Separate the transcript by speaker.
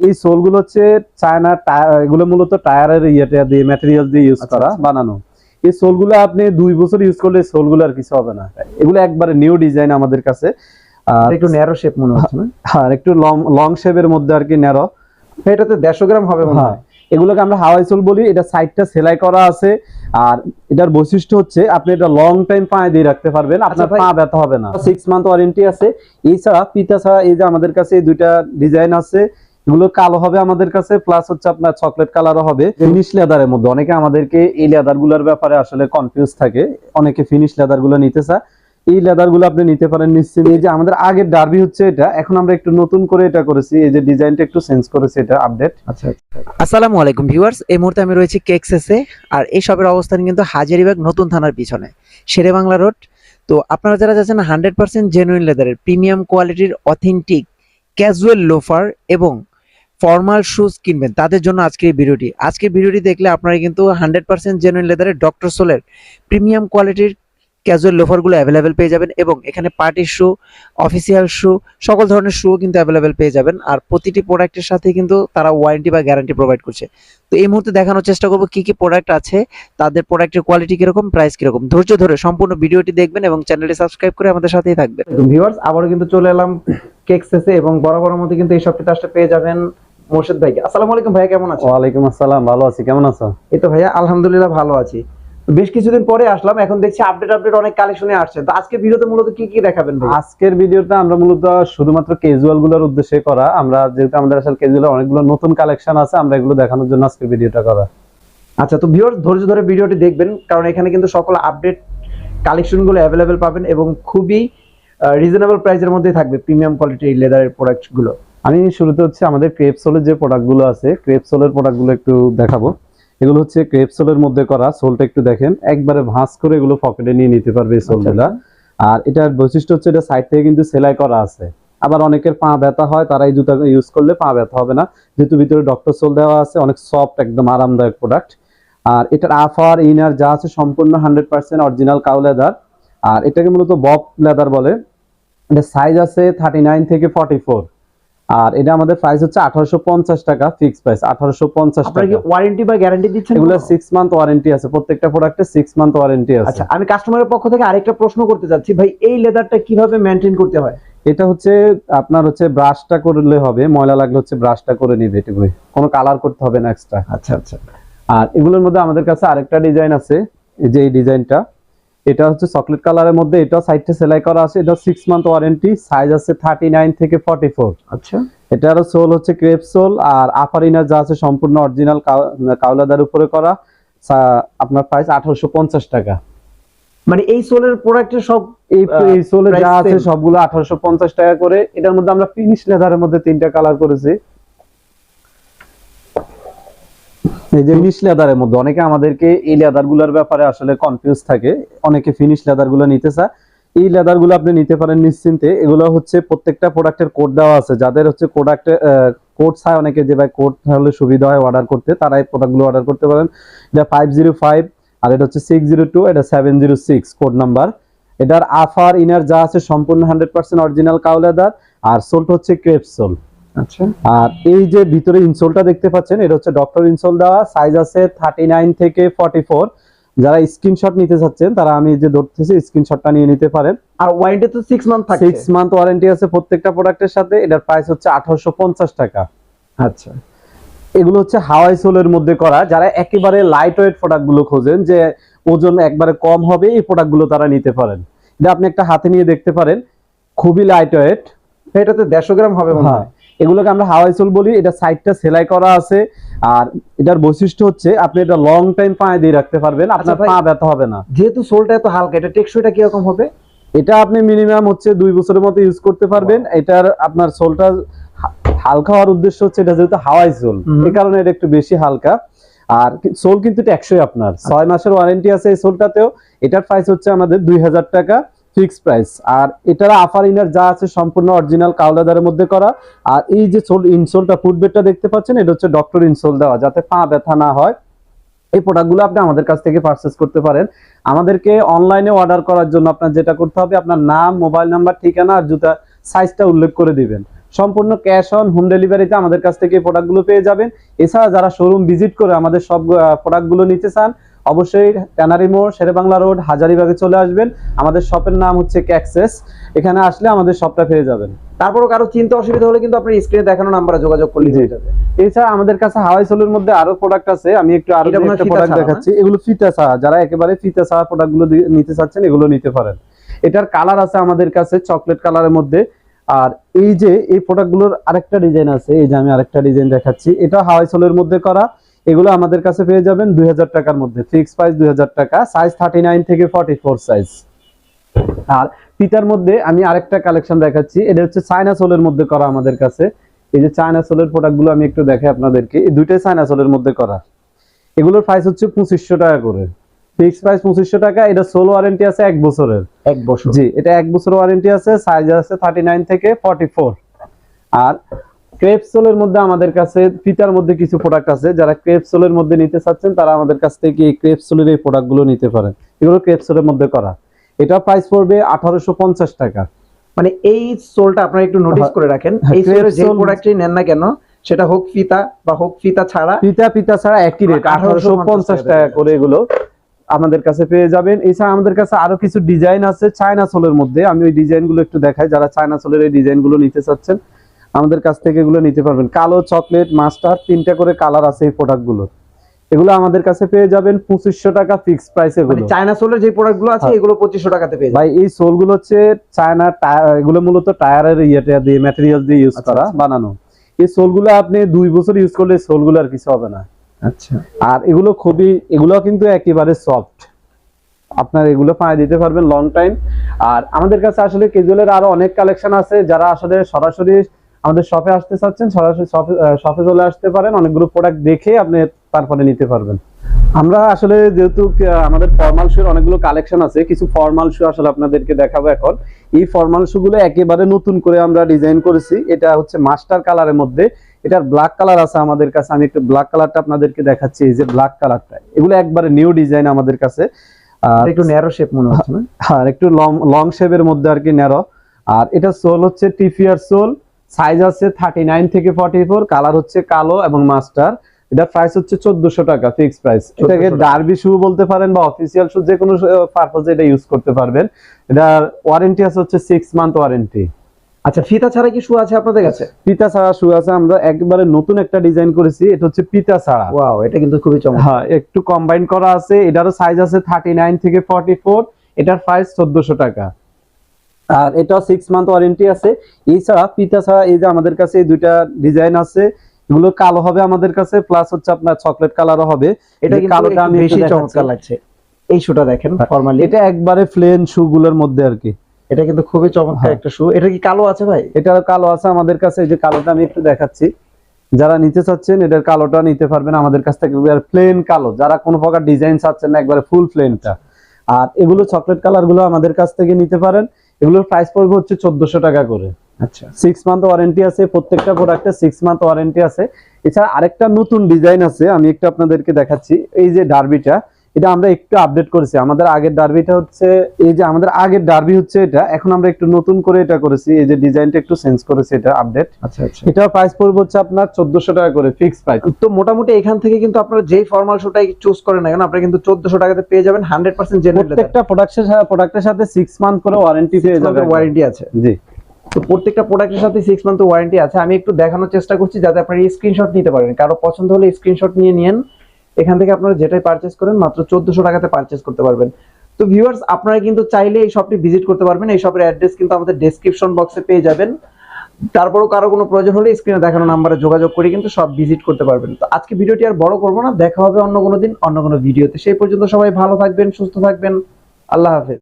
Speaker 1: এই সোলগুলো হচ্ছে China tyre এগুলো মূলত টায়ারের ইয়েটা দিয়ে ম্যাটেরিয়াল দিয়ে ইউজ
Speaker 2: আচ্ছা,
Speaker 1: করা
Speaker 2: আচ্ছা।
Speaker 1: বানানো। এই সোলগুলো আপনি দুই বছর ইউজ করলে সোলগুলো আর কিছু হবে না। এগুলো একবারে নিউ ডিজাইন আমাদের কাছে। আর
Speaker 2: একটু ন্যারো শেপ মনে হচ্ছে না?
Speaker 1: আর একটু লং লং শেপের মধ্যে আর কি ন্যারো
Speaker 2: এটাতে দেড়শো গ্রাম হবে মনে
Speaker 1: হ্যাঁ
Speaker 2: হয়।
Speaker 1: এগুলোকে আমরা হাওয়াই সোল বলি এটা সাইডটা সেলাই করা আছে। আর এটার বৈশিষ্ট্য হচ্ছে আপনি এটা লং টাইম পায়ে দিয়ে রাখতে পারবেন আপনার
Speaker 2: আচ্ছা
Speaker 1: পা ব্যথা হবে না। সিক্স মান্থ ওয়ারেন্টি আছে। এছাড়া পিতা ছাড়া এই যে আমাদের কাছে এই দুইটা ডিজাইন আছে এগুলো কালো হবে আমাদের কাছে প্লাস হচ্ছে আপনার চকলেট কালারও হবে। ফিনিশ লেদারের মধ্যে। অনেকে আমাদেরকে এই লেদারগুলোর ব্যাপারে আসলে কনফিউজ থাকে। অনেকে ফিনিশ লেদারগুলো নিতে চায়। এই লেদারগুলো আপনি নিতে পারেন নিশ্চিত এই যে আমাদের আগের ডার্বি হচ্ছে এটা, এখন আমরা একটু নতুন করে এটা করেছি। এই যে ডিজাইনটা একটু চেঞ্জ করেছি এটা আপডেট
Speaker 2: আচ্ছা
Speaker 3: আসসালামু আলাইকুম ভিউয়ার্স এই মুহূর্তে আমি রয়েছি কেক্সেসে আর এই শপের অবস্থান কিন্তু হাজারিবাগ নতুন থানার পিছনে শেরে বাংলা রোড তো আপনারা যারা যাচ্ছেন হান্ড্রেড পার্সেন্ট জেনুইন লেদারের প্রিমিয়াম কোয়ালিটির অথেন্টিক ক্যাজুয়াল লোফার এবং ফর্মাল শুজ কিনবেন। তাদের জন্য আজকের ভিডিওটি। আজকের ভিডিওটি দেখলে আপনারা কিন্তু হান্ড্রেড পার্সেন্ট জেনুইন লেদারের ডক্টর সোলের প্রিমিয়াম কোয়ালিটির ক্যাজুয়াল লোফারগুলো অ্যাভেলেবেল পেয়ে যাবেন এবং এখানে পার্টির শু অফিসিয়াল শু সকল ধরনের শু কিন্তু অ্যাভেলেবেল পেয়ে যাবেন। আর প্রতিটি প্রোডাক্টের সাথে কিন্তু তারা ওয়ারেন্টি বা গ্যারান্টি প্রোভাইড করছে। তো এই মুহূর্তে দেখানোর চেষ্টা করব কি কি প্রোডাক্ট আছে, তাদের প্রোডাক্টের কোয়ালিটি কীরকম প্রাইস কীরকম। ধৈর্য ধরে সম্পূর্ণ ভিডিওটি দেখবেন এবং চ্যানেলটি সাবস্ক্রাইব করে আমাদের সাথেই থাকবেন।
Speaker 2: ভিউয়ার্স আবারও কিন্তু চলে এলাম কেকসেসে এবং বরাবরের মধ্যে কিন্তু এই সবটিতে আসলে পেয়ে যাবেন মোর্শেদ ভাইকে। আসসালামু আলাইকুম ভাইয়া কেমন আছেন?
Speaker 1: ওয়ালাইকুম আসসালাম ভালো আছি কেমন আছো?
Speaker 2: এই তো ভাইয়া আলহামদুলিল্লাহ ভালো আছি। বেশ কিছুদিন পরে আসলাম এখন দেখছি আপডেট আপডেট অনেক কালেকশনে আসছে। তো আজকে ভিডিওতে মূলত কি কি দেখাবেন ভাই
Speaker 1: আজকের ভিডিওটা আমরা মূলত শুধুমাত্র ক্যাজুয়ালগুলোর উদ্দেশ্যে করা। আমরা যেহেতু আমাদের আসলে ক্যাজুয়াল অনেকগুলো নতুন কালেকশন আছে আমরা এগুলো দেখানোর জন্য আজকের ভিডিওটা করা।
Speaker 2: আচ্ছা তো ভিউয়ার্স ধৈর্য ধরে ভিডিওটি দেখবেন কারণ এখানে কিন্তু সকল আপডেট কালেকশনগুলো অ্যাভেলেবেল পাবেন এবং খুবই রিজনেবল প্রাইসের মধ্যে থাকবে প্রিমিয়াম কোয়ালিটির লেদারের প্রোডাক্টগুলো।
Speaker 1: আমি শুরুতে হচ্ছে আমাদের ক্রেপসোলের যে প্রোডাক্টগুলো আছে ক্রেপসোলের প্রোডাক্টগুলো একটু দেখাবো। এগুলো হচ্ছে ক্রেপসোলের মধ্যে করা সোলটা একটু দেখেন। একবারে ভাঁজ করে এগুলো পকেটে নিয়ে নিতে পারবে এই সোলগুলা আর এটার বৈশিষ্ট্য হচ্ছে এটা সাইড থেকে কিন্তু সেলাই করা আছে। আবার অনেকের পা ব্যথা হয় তারা এই জুতা ইউজ করলে পা ব্যথা হবে না। যেহেতু ভিতরে ডক্টর সোল দেওয়া আছে অনেক সফট একদম আরামদায়ক প্রোডাক্ট আর এটার আফার ইনার যা আছে সম্পূর্ণ hundred percent original cow leather আর এটাকে মূলত বব লেদার বলে। এটা সাইজ আছে থার্টি নাইন থেকে ফর্টি ফোর আর এটা আমাদের প্রাইস হচ্ছে আঠারোশো পঞ্চাশ টাকা ফিক্স প্রাইস আঠারোশো পঞ্চাশ
Speaker 2: আপনারা কি ওয়ারেন্টি বা গ্যারান্টি দিচ্ছেন
Speaker 1: এগুলো
Speaker 2: কোনো?
Speaker 1: সিক্স মান্থ ওয়ারেন্টি আছে প্রত্যেকটা প্রোডাক্টে সিক্স মান্থ ওয়ারেন্টি আছে।
Speaker 2: আচ্ছা আমি কাস্টমারের পক্ষ থেকে আরেকটা প্রশ্ন করতে চাচ্ছি ভাই এই লেদারটা কীভাবে মেনটেন করতে হয়?
Speaker 1: এটা হচ্ছে আপনার হচ্ছে ব্রাশটা করলে হবে ময়লা লাগলে হচ্ছে ব্রাশটা করে নিবে এটুকুই কোনো কালার করতে হবে না এক্সট্রা
Speaker 2: আচ্ছা আচ্ছা।
Speaker 1: আর এগুলোর মধ্যে আমাদের কাছে আরেকটা ডিজাইন আছে এই যে এই ডিজাইনটা এটা হচ্ছে চকলেট কালারের মধ্যে এটা সাইডটা সেলাই করা আছে এটা সিক্স মান্থ ওয়ারেন্টি সাইজ আছে থার্টি নাইন থেকে ফর্টি ফোর
Speaker 2: আচ্ছা।
Speaker 1: এটারও সোল হচ্ছে ক্রেপ সোল আর আপার ইনার যা আছে সম্পূর্ণ অরিজিনাল কাউলাদার উপরে করা আপনার প্রাইস আঠারোশো পঞ্চাশ টাকা।
Speaker 2: মানে এই সোলের প্রোডাক্টের সব
Speaker 1: এই
Speaker 2: আহ,
Speaker 1: এই সোলে যা আছে? সবগুলো আঠারোশো পঞ্চাশ টাকা করে এটার মধ্যে আমরা ফিনিশ লেদারের মধ্যে তিনটা কালার করেছি। এই যে ফিনিশ লেদারের মধ্যে, অনেকে আমাদেরকে এই লেদারগুলোর ব্যাপারে আসলে কনফিউজ থাকে। অনেকে ফিনিশ লেদারগুলো নিতে চায়। এই লেদারগুলো আপনি নিতে পারেন নিশ্চিন্তে। এগুলো হচ্ছে প্রত্যেকটা প্রোডাক্টের কোড দেওয়া আছে। যাদের হচ্ছে প্রোডাক্টে কোড চায় অনেকে যে, ভাই কোড হলে সুবিধা হয় অর্ডার করতে। তারা এই প্রোডাক্ট অর্ডার করতে পারেন। এটা ফাইভ জিরো ফাইভ আর এটা হচ্ছে সিক্স জিরো টু এটা seven zero six code number এটার আফার ইনার যা আছে সম্পূর্ণ hundred percent original cow leather আর সোলটা হচ্ছে ক্রেপ সোল
Speaker 2: আচ্ছা
Speaker 1: আর এই যে ভিতরে ইনসোলটা দেখতে পাচ্ছেন এটা হচ্ছে ডক্টর ইনসোল দেওয়া সাইজ আছে থার্টি নাইন থেকে ফর্টি ফোর যারা স্ক্রিনশট নিতে চাচ্ছেন তারা আমি যে ধরতেছি স্ক্রিনশটটা নিয়ে নিতে পারেন।
Speaker 2: আর ওয়ারেন্টি তো 6 মান্থ থাকে
Speaker 1: মান্থ ওয়ারেন্টি আছে প্রত্যেকটা প্রোডাক্টের সাথে এটার প্রাইস হচ্ছে টাকা।
Speaker 2: আচ্ছা।
Speaker 1: এগুলো হচ্ছে হাওয়াই সোলের মধ্যে করা। যারা একেবারে লাইট ওয়েট প্রোডাক্টগুলো খোঁজেন যে ওজন একবারে কম হবে এই প্রোডাক্টগুলো তারা নিতে পারেন। এটা আপনি একটা হাতে নিয়ে দেখতে পারেন। খুবই লাইট ওয়েট
Speaker 2: এটাতে 150 গ্রাম হবে মনে
Speaker 1: হ্যাঁ।
Speaker 2: হয়।
Speaker 1: এগুলোকে আমরা হাওয়াই সোল বলি এটা সাইডটা সেলাই করা আছে। আর এটার বৈশিষ্ট্য হচ্ছে আপনি এটা লং টাইম পায়ে দিয়ে রাখতে পারবেন আপনার
Speaker 2: আচ্ছা
Speaker 1: পা ব্যথা হবে না।
Speaker 2: যেহেতু সোলটা এত হালকা এটা টেকসইটা কি রকম হবে?
Speaker 1: এটা আপনি মিনিমাম হচ্ছে দুই বছরের মতো ইউজ করতে পারবেন। এটার আপনার সোলটা হালকা হওয়ার উদ্দেশ্য হচ্ছে এটা যেহেতু হাওয়াই সোল। এই কারণে এটা একটু বেশি হালকা। আর সোল কিন্তু টেকসই আপনার। ছয় মাসের ওয়ারেন্টি আছে এই সোলটাতেও এটার প্রাইস হচ্ছে আমাদের দুই হাজার টাকা। Fix price. আর এটার আফার ইনার যা আছে সম্পূর্ণ অরিজিনাল কাউলাদারের মধ্যে করা। আর এই যে সোল ইনসোলটা ফুটবেটটা দেখতে পাচ্ছেন, এটা হচ্ছে ডক্টর ইনসোল দেওয়া, যাতে পা ব্যথা না হয়। এই প্রোডাক্টগুলো আপনি আমাদের কাছ থেকে পারচেস করতে পারেন। আমাদেরকে অনলাইনে অর্ডার করার জন্য আপনার যেটা করতে হবে, আপনার নাম মোবাইল নাম্বার ঠিকানা আর জুতা সাইজটা উল্লেখ করে দিবেন। সম্পূর্ণ ক্যাশ অন হোম ডেলিভারিতে আমাদের কাছ থেকে প্রোডাক্টগুলো পেয়ে যাবেন। এছাড়া যারা শোরুম ভিজিট করে আমাদের সব প্রোডাক্টগুলো নিতে চান অবশ্যই ট্যানারি মোড় শেরেবাংলা রোড হাজারিবাগে চলে আসবেন। আমাদের শপের নাম হচ্ছে ক্যাক্সেস। এখানে আসলে আমাদের শপটা পেয়ে যাবেন।
Speaker 2: তারপরও কারও চিন্তা অসুবিধা হলে কিন্তু আপনার স্ক্রিনে দেখানো নাম্বারে যোগাযোগ করলে। হয়ে যাবে।
Speaker 1: এছাড়া আমাদের কাছে হাওয়াই সোলের মধ্যে আরও প্রোডাক্ট আছে। আমি একটু
Speaker 2: আরও
Speaker 1: একটা প্রোডাক্ট দেখাচ্ছি। এগুলো ফিতা ছাড়া। যারা একেবারে ফিতা ছাড়া প্রোডাক্টগুলো নিতে চাচ্ছেন এগুলো নিতে পারেন। এটার কালার আছে আমাদের কাছে চকলেট কালারের মধ্যে। আর এই যে এই প্রোডাক্টগুলোর আরেকটা ডিজাইন আছে। এই যে আমি আরেকটা ডিজাইন দেখাচ্ছি। এটা হাওয়াই সোলের মধ্যে করা। এগুলো আমাদের কাছে পেয়ে যাবেন দুই হাজার টাকার মধ্যে। ফিক্স প্রাইস দুই হাজার টাকা সাইজ থার্টি থেকে ফর্টি ফোর সাইজ আর ফিতার মধ্যে আমি আরেকটা কালেকশন দেখাচ্ছি এটা হচ্ছে চায়না সোলের মধ্যে করা আমাদের কাছে। এই যে চায়না সোলের প্রোডাক্টগুলো আমি একটু দেখাই আপনাদেরকে এই দুইটাই চায়না সোলের মধ্যে করা। এগুলোর প্রাইস হচ্ছে পঁচিশশো টাকা করে। ফিক্স প্রাইস পঁচিশশো টাকা এটা সোল ওয়ারেন্টি আছে এক বছরের।
Speaker 2: এক বছর।
Speaker 1: জি এটা এক বছর ওয়ারেন্টি আছে সাইজ আছে থার্টি নাইন থেকে ফর্টি ফোর আর ক্রেপ সোলের মধ্যে আমাদের কাছে ফিতার মধ্যে কিছু প্রোডাক্ট আছে। যারা ক্রেপ সোলের মধ্যে নিতে চাচ্ছেন তারা আমাদের কাছ থেকে এই ক্রেপ সোলের এই প্রোডাক্টগুলো নিতে পারেন। এগুলো ক্রেপ সোলের মধ্যে করা। এটা প্রাইস পড়বে আঠারোশো পঞ্চাশ টাকা।
Speaker 2: মানে এই সোলটা আপনারা একটু নোটিস
Speaker 1: হ্যাঁ,
Speaker 2: করে রাখেন। এই সোলের যে প্রোডাক্টই নেন না কেন সেটা হোক ফিতা বা হোক ফিতা ছাড়া
Speaker 1: পিতা পিতা ছাড়া একই রেট আঠারোশো পঞ্চাশ
Speaker 2: টাকা
Speaker 1: টাকা করে এগুলো আমাদের কাছে পেয়ে যাবেন। এছাড়া আমাদের কাছে আরও কিছু ডিজাইন আছে চায়না সোলের মধ্যে। আমি ওই ডিজাইনগুলো একটু দেখাই যারা চায়না সোলের এই ডিজাইনগুলো নিতে চাচ্ছেন। আমাদের কাছ থেকে এগুলো নিতে পারবেন। কালো চকলেট মাস্টার তিনটা করে কালার আছে এই প্রোডাক্টগুলো এগুলো আমাদের কাছে পেয়ে যাবেন পঁচিশশো টাকা ফিক্স প্রাইস
Speaker 2: মানে
Speaker 1: এগুলো
Speaker 2: চায়না সোলের যে প্রোডাক্টগুলো আছে
Speaker 1: হ্যাঁ।
Speaker 2: এগুলো পঁচিশশো টাকাতে পেয়ে
Speaker 1: ভাই এই সোলগুলো হচ্ছে চায়না এগুলো মূলত টায়ারের ইয়েটা দিয়ে ম্যাটেরিয়াল দিয়ে ইউজ
Speaker 2: আচ্ছা,
Speaker 1: করা
Speaker 2: আচ্ছা।
Speaker 1: বানানো। এই সোলগুলো আপনি দুই বছর ইউজ করলে সোলগুলো আর কিছু হবে না।
Speaker 2: আচ্ছা।
Speaker 1: আর এগুলো খুবই এগুলো কিন্তু একেবারে সফট আপনার এগুলো পায়ে দিতে পারবেন লং টাইম আর আমাদের কাছে আসলে কেজুয়ালের আরও অনেক কালেকশন আছে যারা আসলে সরাসরি আমাদের শপে আসতে চাচ্ছেন সরাসরি শপে চলে আসতে পারেন অনেকগুলো প্রোডাক্ট দেখে আপনি তারপরে নিতে পারবেন। আমরা আসলে যেহেতু আমাদের ফর্মাল শুর অনেকগুলো কালেকশন আছে কিছু ফর্মাল শু আসলে আপনাদেরকে দেখাবো এখন। এই ফর্মাল শু গুলো একেবারে নতুন করে আমরা ডিজাইন করেছি এটা হচ্ছে মাস্টার কালারের মধ্যে। এটার ব্ল্যাক কালার আছে আমাদের কাছে আমি একটু ব্ল্যাক কালারটা আপনাদেরকে দেখাচ্ছি এই যে ব্ল্যাক কালারটা এগুলো একবারে নিউ ডিজাইন আমাদের কাছে। আর
Speaker 2: একটু ন্যারো শেপ মনে হচ্ছে
Speaker 1: আর একটু লং লং শেপের মধ্যে আর কি ন্যারো আর এটা সোল হচ্ছে টিফিয়ার সোল সাইজ আছে থার্টি নাইন থেকে ফর্টি ফোর কালার হচ্ছে কালো এবং মাস্টার এটা প্রাইস হচ্ছে চোদ্দশো টাকা ফিক্স প্রাইস এটাকে ডার্বি শু বলতে পারেন বা অফিসিয়াল শু যে কোনো পারপোজে এটা ইউজ করতে পারবেন। এটার ওয়ারেন্টি আছে হচ্ছে সিক্স মান্থ ওয়ারেন্টি
Speaker 2: আচ্ছা ফিতা ছাড়া কি শু আছে আপনাদের কাছে?
Speaker 1: ফিতা ছাড়া শু আছে আমরা একবারে নতুন একটা ডিজাইন করেছি এটা হচ্ছে পিতা ছাড়া।
Speaker 2: ওয়াও এটা কিন্তু খুবই চমৎকার।
Speaker 1: হ্যাঁ একটু কম্বাইন করা আছে এটারও সাইজ আছে থার্টি নাইন থেকে ফর্টি ফোর এটার প্রাইস চোদ্দশো টাকা। আর এটা সিক্স মান্থ ওয়ারেন্টি আছে। এছাড়া পিতা ছাড়া এই যে আমাদের কাছে এই দুইটা ডিজাইন আছে এগুলো কালো হবে আমাদের কাছে প্লাস হচ্ছে আপনার চকলেট কালারও হবে।
Speaker 2: এটা
Speaker 1: কালোটা আমি
Speaker 2: বেশি চমৎকার লাগছে। এই শুটা দেখেন ফরমালি
Speaker 1: এটা একবারে প্লেন শু গুলোর মধ্যে আর কি।
Speaker 2: এটা কিন্তু খুবই চমৎকার
Speaker 1: হ্যাঁ।
Speaker 2: একটা শু এটা কি কালো আছে ভাই?
Speaker 1: এটার কালো আছে আমাদের কাছে এই যে কালোটা আমি একটু দেখাচ্ছি। যারা নিতে চাচ্ছেন এটার কালোটা নিতে পারবেন আমাদের কাছ থেকে। আর প্লেন কালো যারা কোনো প্রকার ডিজাইন চাচ্ছেন না একবারে ফুল প্লেনটা আর এগুলো চকলেট কালারগুলো আমাদের কাছ থেকে নিতে পারেন। এগুলোর প্রাইস পড়বে হচ্ছে চোদ্দশো টাকা করে।
Speaker 2: আচ্ছা।
Speaker 1: সিক্স মান্থ ওয়ারেন্টি আছে প্রত্যেকটা প্রোডাক্টে সিক্স মান্থ ওয়ারেন্টি আছে। এছাড়া আরেকটা নতুন ডিজাইন আছে আমি একটু আপনাদেরকে দেখাচ্ছি। এই যে ডার্বিটা এটা আমরা একটু আপডেট করেছি। আমাদের আগের ডার্বিটা হচ্ছে এই যে আমাদের আগের ডার্বি হচ্ছে এটা এখন আমরা একটু নতুন করে এটা করেছি। এই যে ডিজাইনটা একটু চেঞ্জ করেছি এটা আপডেট
Speaker 2: আচ্ছা আচ্ছা।
Speaker 1: এটা প্রাইস পড়বে হচ্ছে আপনার চোদ্দশো টাকা করে ফিক্স প্রাইস
Speaker 2: তো মোটামুটি এখান থেকে কিন্তু আপনারা যেই ফর্মাল শুটাই চুজ করেন না কেন আপনারা কিন্তু চোদ্দশো টাকাতে পেয়ে যাবেন হান্ড্রেড পার্সেন্ট জেনুইন
Speaker 1: প্রত্যেকটা প্রোডাক্টের সাথে প্রোডাক্টের সাথে সিক্স মান্থ করে ওয়ারেন্টি পেয়ে যাবে
Speaker 2: ওয়ারেন্টি আছে।
Speaker 1: জি।
Speaker 2: তো প্রত্যেকটা প্রোডাক্টের সাথে সিক্স মান্থ ওয়ারেন্টি আছে। আমি একটু দেখানোর চেষ্টা করছি যাতে আপনারা স্ক্রিনশট নিতে পারেন। কারও পছন্দ হলে স্ক্রিনশট নিয়ে নিন এখান থেকে আপনারা যেটাই পারচেস করেন, মাত্র চোদ্দশো টাকাতে পারচেস করতে পারবেন। তো ভিউয়ার্স আপনারা কিন্তু চাইলে এই শপটি ভিজিট করতে পারবেন। এই শপের অ্যাড্রেস কিন্তু আমাদের ডেসক্রিপশন বক্সে পেয়ে যাবেন। তারপরও কারও কোনো প্রয়োজন হলে স্ক্রিনে দেখানো নাম্বারে যোগাযোগ করে কিন্তু সব ভিজিট করতে পারবেন। তো আজকে ভিডিওটি আর বড় করব না, দেখা হবে অন্য কোনো দিন, অন্য কোনো ভিডিওতে সেই পর্যন্ত সবাই ভালো থাকবেন, সুস্থ থাকবেন। আল্লাহ হাফেজ।